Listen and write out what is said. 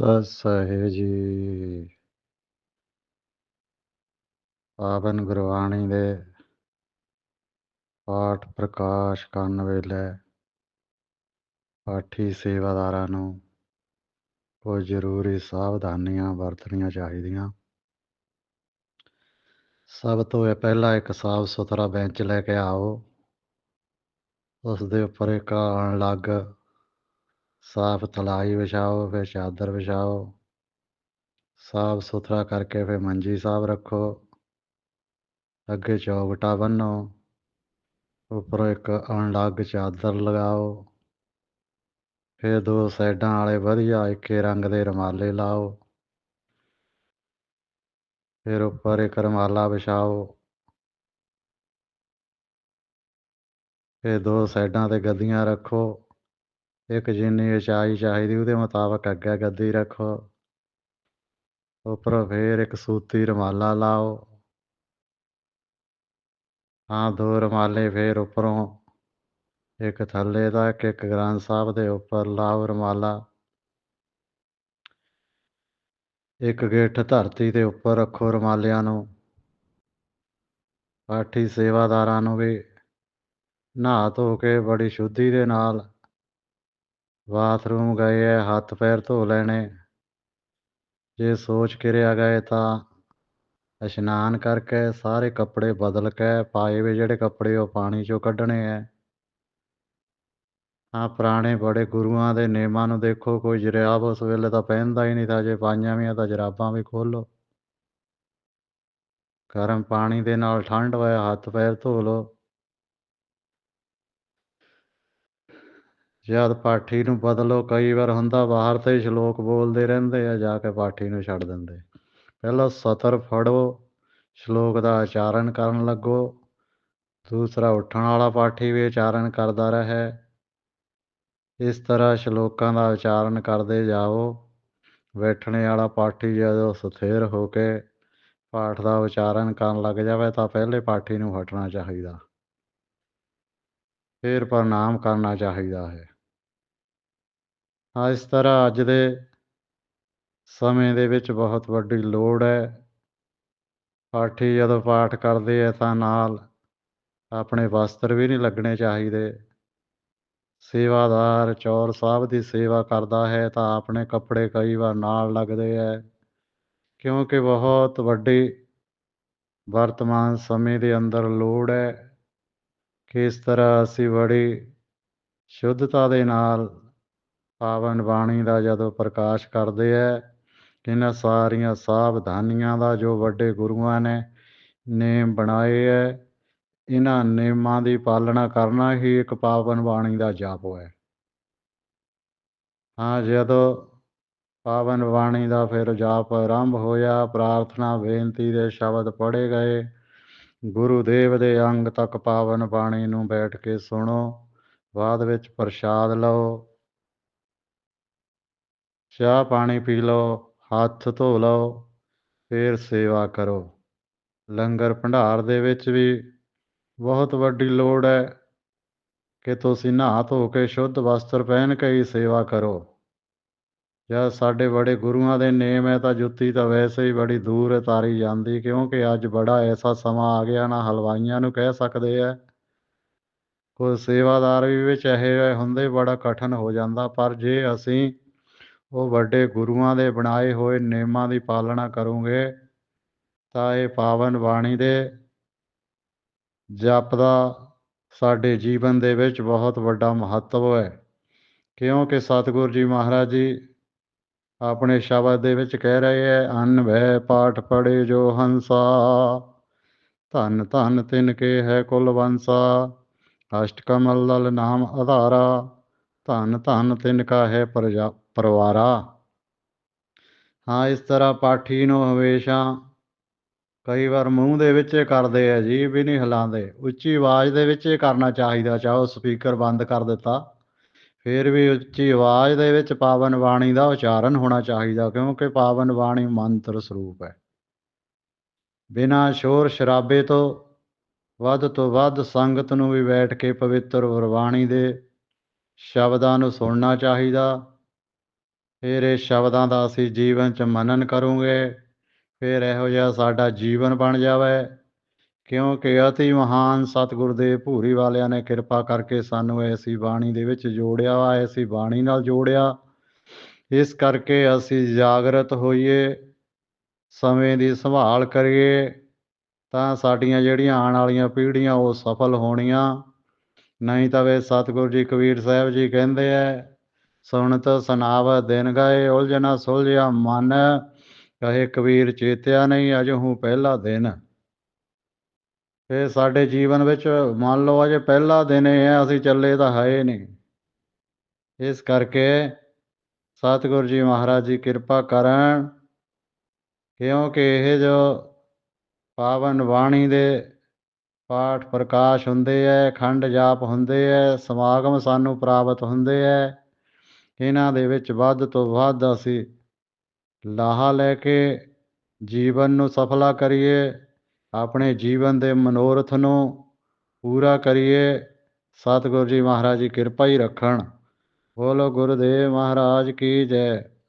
ਸਤਿ ਸਹਿਜੀ ਪਾਵਨ ਗੁਰਬਾਣੀ ਦੇ ਪਾਠ ਪ੍ਰਕਾਸ਼ ਕਰਨ ਵੇਲੇ ਪਾਠੀ ਸੇਵਾਦਾਰਾਂ ਨੂੰ ਕੁਝ ਜ਼ਰੂਰੀ ਸਾਵਧਾਨੀਆਂ ਵਰਤਣੀਆਂ ਚਾਹੀਦੀਆਂ। ਸਭ ਤੋਂ ਇਹ ਪਹਿਲਾਂ ਇੱਕ ਸਾਫ਼ ਸੁਥਰਾ ਬੈਂਚ ਲੈ ਕੇ ਆਓ। ਉਸ ਦੇ ਉੱਪਰ ਇੱਕ ਅਲੱਗ ਸਾਫ਼ ਤਲਾਈ ਵਿਛਾਓ, ਫਿਰ ਚਾਦਰ ਵਿਛਾਓ। ਸਾਫ਼ ਸੁਥਰਾ ਕਰਕੇ ਫਿਰ ਮੰਜੀ ਸਾਫ਼ ਰੱਖੋ। ਅੱਗੇ ਚੌਕਟਾ ਬੰਨੋ। ਉੱਪਰੋਂ ਇੱਕ ਅਣਲੱਗ ਚਾਦਰ ਲਗਾਓ। ਫਿਰ ਦੋ ਸਾਈਡਾਂ ਵਾਲੇ ਵਧੀਆ ਇੱਕੇ ਰੰਗ ਦੇ ਰੁਮਾਲੇ ਲਾਓ। ਫਿਰ ਉੱਪਰ ਇੱਕ ਰੁਮਾਲਾ ਵਿਛਾਓ। ਫਿਰ ਦੋ ਸਾਈਡਾਂ ਤੇ ਗੱਦੀਆਂ ਰੱਖੋ। ਇੱਕ ਜਿੰਨੀ ਉਚਾਈ ਚਾਹੀਦੀ ਉਹਦੇ ਮੁਤਾਬਕ ਅੱਗੇ ਗੱਦੀ ਰੱਖੋ। ਉੱਪਰੋਂ ਫੇਰ ਇੱਕ ਸੂਤੀ ਰੁਮਾਲਾ ਲਾਓ। ਹਾਂ, ਦੋ ਰੁਮਾਲੇ ਫੇਰ ਉੱਪਰੋਂ, ਇੱਕ ਥੱਲੇ ਦਾ, ਇੱਕ ਇੱਕ ਗ੍ਰੰਥ ਸਾਹਿਬ ਦੇ ਉੱਪਰ ਲਾਓ ਰੁਮਾਲਾ। ਇੱਕ ਗਿੱਠ ਧਰਤੀ ਦੇ ਉੱਪਰ ਰੱਖੋ ਰੁਮਾਲਿਆਂ ਨੂੰ। ਪਾਠੀ ਸੇਵਾਦਾਰਾਂ ਨੂੰ ਵੀ ਨਹਾ ਧੋ ਕੇ ਬੜੀ ਸ਼ੁੱਧੀ ਦੇ ਨਾਲ ਬਾਥਰੂਮ ਗਏ ਹੈ ਹੱਥ ਪੈਰ ਧੋ ਲੈਣੇ। ਜੇ ਸੋਚ ਕਿਰਿਆ ਗਏ ਤਾਂ ਇਸ਼ਨਾਨ ਕਰਕੇ ਸਾਰੇ ਕੱਪੜੇ ਬਦਲ ਕੇ ਪਾਏ ਵੇ ਜਿਹੜੇ ਕੱਪੜੇ ਉਹ ਪਾਣੀ ਚੋਂ ਕੱਢਣੇ ਹੈ ਹਾਂ ਪੁਰਾਣੇ ਬੜੇ ਗੁਰੂਆਂ ਦੇ ਨਿਯਮਾਂ ਨੂੰ ਦੇਖੋ, ਕੋਈ ਜਰਾਬ ਉਸ ਵੇਲੇ ਤਾਂ ਪਹਿਨਦਾ ਹੀ ਨਹੀਂ ਤਾਂ ਜੇ ਪਾਈਆਂ ਵੀ ਆ ਤਾਂ ਜਰਾਬਾਂ ਵੀ ਖੋਲੋ। ਗਰਮ ਪਾਣੀ ਦੇ ਨਾਲ ਠੰਡ ਹੋਇਆ, ਹੱਥ ਪੈਰ ਧੋ ਲਓ। ਜਦ ਪਾਠੀ ਨੂੰ ਬਦਲੋ, ਕਈ ਵਾਰ ਹੁੰਦਾ ਬਾਹਰ ਤੇ ਸ਼ਲੋਕ ਬੋਲਦੇ ਰਹਿੰਦੇ ਆ, ਜਾ ਕੇ ਪਾਠੀ ਨੂੰ ਛੱਡ ਦਿੰਦੇ। ਪਹਿਲਾਂ ਸਤਰ ਫੜੋ, ਸ਼ਲੋਕ ਦਾ ਉਚਾਰਨ ਕਰਨ ਲੱਗੋ। ਦੂਸਰਾ, ਉੱਠਣ ਵਾਲਾ ਪਾਠੀ ਵੀ ਉਚਾਰਨ ਕਰਦਾ ਰਹੇ। ਇਸ ਤਰ੍ਹਾਂ ਸ਼ਲੋਕਾਂ ਦਾ ਉਚਾਰਨ ਕਰਦੇ ਜਾਓ। ਬੈਠਣੇ ਵਾਲਾ ਪਾਠੀ ਜਦੋਂ ਸਥਿਰ ਹੋ ਕੇ ਪਾਠ ਦਾ ਉਚਾਰਨ ਕਰਨ ਲੱਗ ਜਾਵੇ, ਤਾਂ ਪਹਿਲੇ ਪਾਠੀ ਨੂੰ ਹਟਣਾ ਚਾਹੀਦਾ। ਫਿਰ ਪ੍ਰਣਾਮ ਕਰਨਾ ਚਾਹੀਦਾ ਹੈ। ਇਸ ਤਰ੍ਹਾਂ ਅੱਜ ਦੇ ਸਮੇਂ ਦੇ ਵਿੱਚ ਬਹੁਤ ਵੱਡੀ ਲੋੜ ਹੈ। ਪਾਠੀ ਜਦੋਂ ਪਾਠ ਕਰਦੇ ਆ ਤਾਂ ਨਾਲ ਆਪਣੇ ਵਸਤਰ ਵੀ ਨਹੀਂ ਲੱਗਣੇ ਚਾਹੀਦੇ। ਸੇਵਾਦਾਰ ਚੌਰ ਸਾਹਿਬ ਦੀ ਸੇਵਾ ਕਰਦਾ ਹੈ ਤਾਂ ਆਪਣੇ ਕੱਪੜੇ ਕਈ ਵਾਰ ਨਾਲ ਲੱਗਦੇ ਹੈ ਕਿਉਂਕਿ ਬਹੁਤ ਵੱਡੀ ਵਰਤਮਾਨ ਸਮੇਂ ਦੇ ਅੰਦਰ ਲੋੜ ਹੈ ਕਿ ਇਸ ਤਰ੍ਹਾਂ ਅਸੀਂ ਬੜੀ ਸ਼ੁੱਧਤਾ ਦੇ ਨਾਲ ਪਾਵਨ ਬਾਣੀ ਦਾ ਜਦੋਂ ਪ੍ਰਕਾਸ਼ ਕਰਦੇ ਹੈ ਇਹਨਾਂ ਸਾਰੀਆਂ ਸਾਵਧਾਨੀਆਂ ਦਾ ਜੋ ਵੱਡੇ ਗੁਰੂਆਂ ਨੇ ਨੇਮ ਬਣਾਏ ਹੈ ਇਹਨਾਂ ਨੇਮਾਂ ਦੀ ਪਾਲਣਾ ਕਰਨਾ ਹੀ ਇੱਕ ਪਾਵਨ ਬਾਣੀ ਦਾ ਜਾਪ ਹੈ ਹਾਂ, ਜਦੋਂ ਪਾਵਨ ਬਾਣੀ ਦਾ ਫਿਰ ਜਾਪ ਆਰੰਭ ਹੋਇਆ, ਪ੍ਰਾਰਥਨਾ ਬੇਨਤੀ ਦੇ ਸ਼ਬਦ ਪੜ੍ਹੇ ਗਏ ਗੁਰੂ ਦੇਵ ਦੇ ਅੰਗ ਤੱਕ ਪਾਵਨ ਬਾਣੀ ਨੂੰ ਬੈਠ ਕੇ ਸੁਣੋ, ਬਾਅਦ ਵਿੱਚ ਪ੍ਰਸ਼ਾਦ ਲਓ ਚਾਹ ਪਾਣੀ ਪੀ ਲਓ, ਹੱਥ ਧੋ ਲਓ, ਫਿਰ ਸੇਵਾ ਕਰੋ। ਲੰਗਰ ਭੰਡਾਰ ਦੇ ਵਿੱਚ ਵੀ ਬਹੁਤ ਵੱਡੀ ਲੋੜ ਹੈ ਕਿ ਤੁਸੀਂ ਨਹਾ ਧੋ ਕੇ ਸ਼ੁੱਧ ਵਸਤਰ ਪਹਿਨ ਕੇ ਹੀ ਸੇਵਾ ਕਰੋ। ਜਾਂ ਸਾਡੇ ਬੜੇ ਗੁਰੂਆਂ ਦੇ ਨੇਮ ਹੈ ਤਾਂ ਜੁੱਤੀ ਤਾਂ ਵੈਸੇ ਹੀ ਬੜੀ ਦੂਰ ਉਤਾਰੀ ਜਾਂਦੀ, ਕਿਉਂਕਿ ਅੱਜ ਬੜਾ ਐਸਾ ਸਮਾਂ ਆ ਗਿਆ ਨਾ ਹਲਵਾਈਆਂ ਨੂੰ ਕਹਿ ਸਕਦੇ ਆ ਕੋਈ ਸੇਵਾਦਾਰ ਵੀ ਵਿੱਚ ਇਹ ਹੁੰਦੇ ਬੜਾ ਕਠਨ ਹੋ ਜਾਂਦਾ, ਪਰ ਜੇ ਅਸੀਂ ਉਹ ਵੱਡੇ ਗੁਰੂਆਂ ਦੇ ਬਣਾਏ ਹੋਏ ਨਿਯਮਾਂ ਦੀ ਪਾਲਣਾ ਕਰੋਗੇ, ਤਾਂ ਇਹ ਪਾਵਨ ਬਾਣੀ ਦੇ ਜਪ ਦਾ ਸਾਡੇ ਜੀਵਨ ਦੇ ਵਿੱਚ ਬਹੁਤ ਵੱਡਾ ਮਹੱਤਵ ਹੈ। ਕਿਉਂਕਿ ਸਤਿਗੁਰੂ ਜੀ ਮਹਾਰਾਜ ਜੀ ਆਪਣੇ ਸ਼ਬਦ ਦੇ ਵਿੱਚ ਕਹਿ ਰਹੇ ਹੈ, ਅਨ ਭੈ ਪਾਠ ਪੜੇ ਜੋ ਹੰਸਾ, ਧਨ ਧਨ ਤਿਨ ਕੇ ਹੈ ਕੁਲ ਵੰਸਾ ਅਸ਼ਟ ਕਮਲ ਲਲ ਨਾਮ ਆਧਾਰਾ ਧਨ ਧਨ ਤਿਨ ਕਾ ਹੈ ਪ੍ਰਜਾ ਪਰਵਾਰਾ। ਹਾਂ, ਇਸ ਤਰ੍ਹਾਂ ਪਾਠੀ ਨੂੰ ਹਮੇਸ਼ਾ ਕਈ ਵਾਰ ਮੂੰਹ ਦੇ ਵਿੱਚ ਕਰਦੇ ਆ, ਜੀ ਵੀ ਨਹੀਂ ਹਿਲਾਉਂਦੇ। ਉੱਚੀ ਆਵਾਜ਼ ਦੇ ਵਿੱਚ ਕਰਨਾ ਚਾਹੀਦਾ, ਚਾਹੋ ਸਪੀਕਰ ਬੰਦ ਕਰ ਦਿੱਤਾ। ਫਿਰ ਵੀ ਉੱਚੀ ਆਵਾਜ਼ ਦੇ ਵਿੱਚ ਪਾਵਨ ਬਾਣੀ ਦਾ ਉਚਾਰਨ ਹੋਣਾ ਚਾਹੀਦਾ, ਕਿਉਂਕਿ ਪਾਵਨ ਬਾਣੀ ਮੰਤਰ ਸਰੂਪ ਹੈ। ਬਿਨਾਂ ਸ਼ੋਰ ਸ਼ਰਾਬੇ ਤੋਂ ਵੱਧ ਤੋਂ ਵੱਧ ਸੰਗਤ ਨੂੰ ਵੀ ਬੈਠ ਕੇ ਪਵਿੱਤਰ ਗੁਰਬਾਣੀ ਦੇ ਸ਼ਬਦਾਂ ਨੂੰ ਸੁਣਨਾ ਚਾਹੀਦਾ। ਫਿਰ ਇਹ ਸ਼ਬਦਾਂ ਦਾ ਅਸੀਂ ਜੀਵਨ 'ਚ ਮਨਨ ਕਰੂੰਗੇ, ਫਿਰ ਇਹੋ ਜਿਹਾ ਸਾਡਾ ਜੀਵਨ ਬਣ ਜਾਵੇ। ਕਿਉਂਕਿ ਅਤੀ ਮਹਾਨ ਸਤਿਗੁਰ ਦੇ ਭੂਰੀ ਵਾਲਿਆਂ ਨੇ ਕਿਰਪਾ ਕਰਕੇ ਸਾਨੂੰ ਐਸੀ ਬਾਣੀ ਦੇ ਵਿੱਚ ਜੋੜਿਆ ਵਾ ਐਸੀ ਬਾਣੀ ਨਾਲ ਜੋੜਿਆ। ਇਸ ਕਰਕੇ ਅਸੀਂ ਜਾਗਰਤ ਹੋਈਏ, ਸਮੇਂ ਦੀ ਸੰਭਾਲ ਕਰੀਏ, ਤਾਂ ਸਾਡੀਆਂ ਜਿਹੜੀਆਂ ਆਉਣ ਵਾਲੀਆਂ ਪੀੜ੍ਹੀਆਂ ਉਹ ਸਫਲ ਹੋਣੀਆਂ। ਨਹੀਂ ਤਾਂ ਵੇ ਸਤਿਗੁਰੂ ਜੀ, ਕਬੀਰ ਸਾਹਿਬ ਜੀ ਕਹਿੰਦੇ ਐ ਸੁਣਤ ਸੁਨਾਵ ਦਿਨ ਗਏ ਉਲਝਣਾ ਸੁਲਝਿਆ ਮਨ, ਕਹੇ ਕਬੀਰ ਚੇਤਿਆ ਨਹੀਂ ਅਜਹੂ ਪਹਿਲਾ ਦਿਨ। ਇਹ ਸਾਡੇ ਜੀਵਨ ਵਿੱਚ ਮੰਨ ਲਓ ਅਜੇ ਪਹਿਲਾ ਦਿਨ ਇਹ ਹੈ, ਅਸੀਂ ਚੱਲੇ ਤਾਂ ਹੈ ਨਹੀਂ। ਇਸ ਕਰਕੇ ਸਤਿਗੁਰੂ ਜੀ ਮਹਾਰਾਜ ਜੀ ਕਿਰਪਾ ਕਰਨ, ਕਿਉਂਕਿ ਇਹ ਜੋ ਪਾਵਨ ਬਾਣੀ ਦੇ ਪਾਠ ਪ੍ਰਕਾਸ਼ ਹੁੰਦੇ ਐ, ਖੰਡ ਜਾਪ ਹੁੰਦੇ ਐ, ਸਮਾਗਮ ਸਾਨੂੰ ਪ੍ਰਾਪਤ ਹੁੰਦੇ ਐ ਇਹਨਾਂ ਦੇ ਵਿੱਚ ਵੱਧ ਤੋਂ ਵੱਧ ਅਸੀਂ ਲਾਹਾ ਲੈ ਕੇ ਜੀਵਨ ਨੂੰ ਸਫਲਾ ਕਰੀਏ, ਆਪਣੇ ਜੀਵਨ ਦੇ ਮਨੋਰਥ ਨੂੰ ਪੂਰਾ ਕਰੀਏ। ਸਤਿਗੁਰੂ ਜੀ ਮਹਾਰਾਜ ਦੀ ਕਿਰਪਾ ਹੀ ਰੱਖਣ। ਬੋਲੋ ਗੁਰਦੇਵ ਮਹਾਰਾਜ ਕੀ ਜੈ।